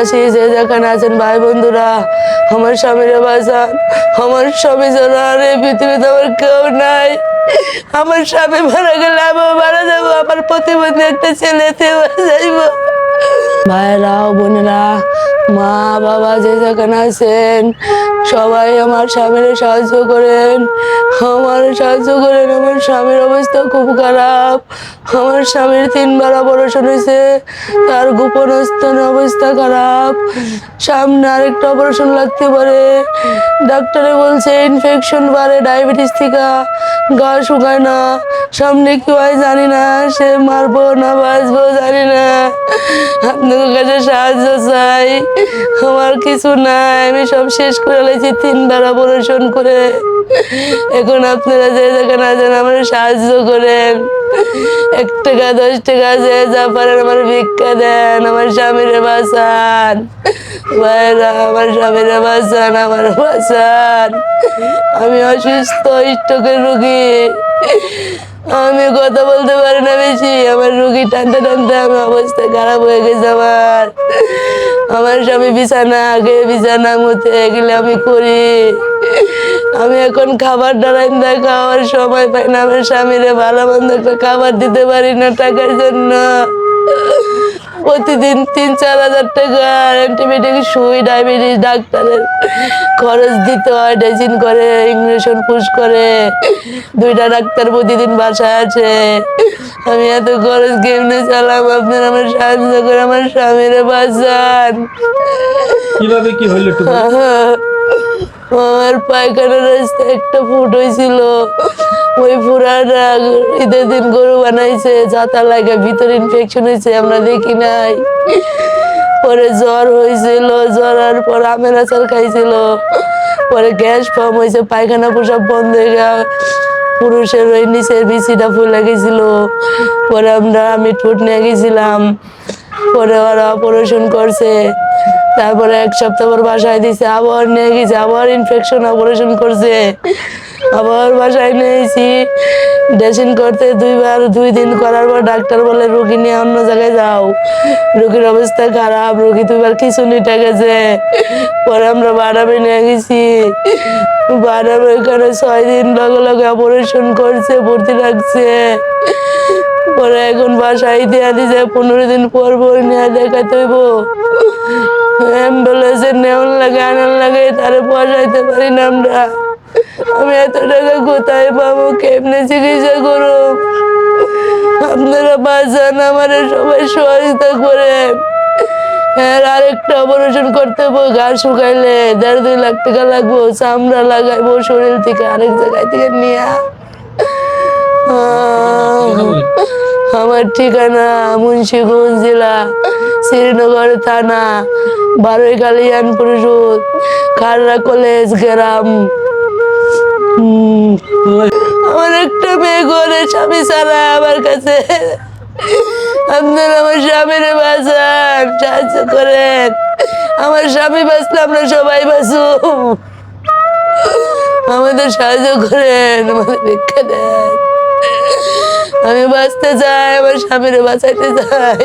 দেশবাসী যে যেখানে আছেন ভাই বন্ধুরা, আমার স্বামীর বাঁচান আমার স্বামী ছাড়া এই পৃথিবীতে আমার কেউ নাই। আমার স্বামী মারা গেলে আমিও মারা যাব, আমার প্রতিবন্ধী একটা ছেলেতে যাইব। ভাইরা বোনেরা মা বাবা যে যেখানে আছেন, সবাই আমার স্বামীর সাহায্য করেন। আমার সাহায্য করেন, আমার স্বামীর অবস্থা খুব খারাপ। আমার স্বামীর তিনবার অপারেশন হয়েছে, তার গোপন অবস্থা খারাপ। সামনে আরেকটা অপারেশন লাগতে পারে। ডাক্তারে বলছে ইনফেকশন বাড়ে ডায়াবেটিস থেকে গা শুকায় না। সামনে কি হয় জানি না, সে মারবো না, বাঁচবো জানি না। আপনাদের সাহায্য চাই আমার কিছু নাই, আমি সব শেষ করে লেছি তিনবার অপারেশন করে। এখন আপনারা যে যেখানে আছেন আমার সাহায্য করেন। এক টাকা, দশ টাকা, যে যা পারেন আমার ভিক্ষা দেন, আমার স্বামীরে বাঁচান। ভাইরা, আমার স্বামীরে বাঁচান, আমার বাঁচান। আমি অসুস্থ স্ট্রোকের রুগী। আমি কথা বলতে বেশি আমার রুগী টানতে টানতে আমার অবস্থা খারাপ হয়ে গেছে আমার। আমার স্বামী বিছানা, আগে বিছানা মতে এগুলো আমি করি। আমি এখন খাবার ডালাই না খাওয়ার সময় পাই না, আমার স্বামীরে ভালো মন্দ একটা খাবার দিতে পারি না টাকার জন্য। প্রতিদিন তিন চার হাজার টাকা অ্যান্টিবায়োটিক সুই ডায়াবেটিস ডাক্তারের খরচ দিতে হয় ড্রেসিং করে ইঞ্জেকশন পুশ করে। দুইটা ডাক্তার প্রতিদিন বাসায় আছে। আমি এত খরচ কেমনে চালাম? আপনার আমার সাহায্য করে আমার স্বামীরে বাঁচান কীভাবে কি হইল আমার পায়খানার রাস্তায় একটা ফুট হয়েছিল। ওই ফুরাটা ঈদের দিন গরু বানাইছে যাতা লাগে ভিতরে ইনফেকশন হয়েছে আমরা দেখি নাই। পরে জ্বর হয়েছিল জ্বর আর পর আমের আচার খাইছিল। পরে গ্যাস ফর্ম হয়েছে পায়খানা পোশাক বন্ধ হয়ে গেল। পুরুষের ওই নিচের বিচিটা ফুলে গেছিল। পরে আমরা আমি ঠোঁট নিয়ে গেছিলাম। পরে ওরা অপারেশন করছে। তারপরে এক সপ্তাহ পর বাসায় দিছে, আবার নিয়ে গেছে, আবার ইনফেকশন অপারেশন করছে। আবার বাসায় নিয়েছি। ড্রেসিং করতে দুইবার দুই দিন করার পর ডাক্তার বলে, রুগী নিয়ে অন্য জায়গায় যাও। রুগীর অবস্থা খারাপ, রুগী দুইবার নিতে গেছে। পরে আমরা বারামে নিয়ে গেছি। বারামে ওইখানে ছয় দিন লগে লগে অপারেশন করছে, ভর্তি রাখছে পরে এখন বাসায় দেয়া দিছে, পনেরো দিন পর পর নিয়ে দেখাতে হইব। অ্যাম্বুলেন্সের নেওয়ার লাগে, আনার লাগে, তারে পয়সাইতে পারি না আমরা। আমি এত টাকা কোথায় পাবো? কেমনে চিকিৎসা করো আপনারা বাঁচান, আমার সবাই সহযোগিতা করে। হ্যাঁ আরেকটা অপারেশন করতে হব, গা শুকাইলে। দেড় দুই লাখ টাকা লাগবো, চামড়া লাগাইবো, শরীর থেকে আরেক জায়গায় থেকে নিয়ে। আমার ঠিকানা, মুন্সিগঞ্জ জেলা, শ্রীনগর থানা বারোই কালিয়ান পরিষদ খাররা কলেজ, গ্রাম। আমার একটা মেয়ে ঘরে স্বামী ছাড়া আমার কাছে। আপনার আমার স্বামীর বাঁচান, সাহায্য করেন। আমার স্বামী বাঁচলে আমরা সবাই বাঁচু আমাদের সাহায্য করেন, আমাদের ভিক্ষা দেন। আমি বাঁচতে চাই, আমার স্বামীরে বাঁচাইতে চাই।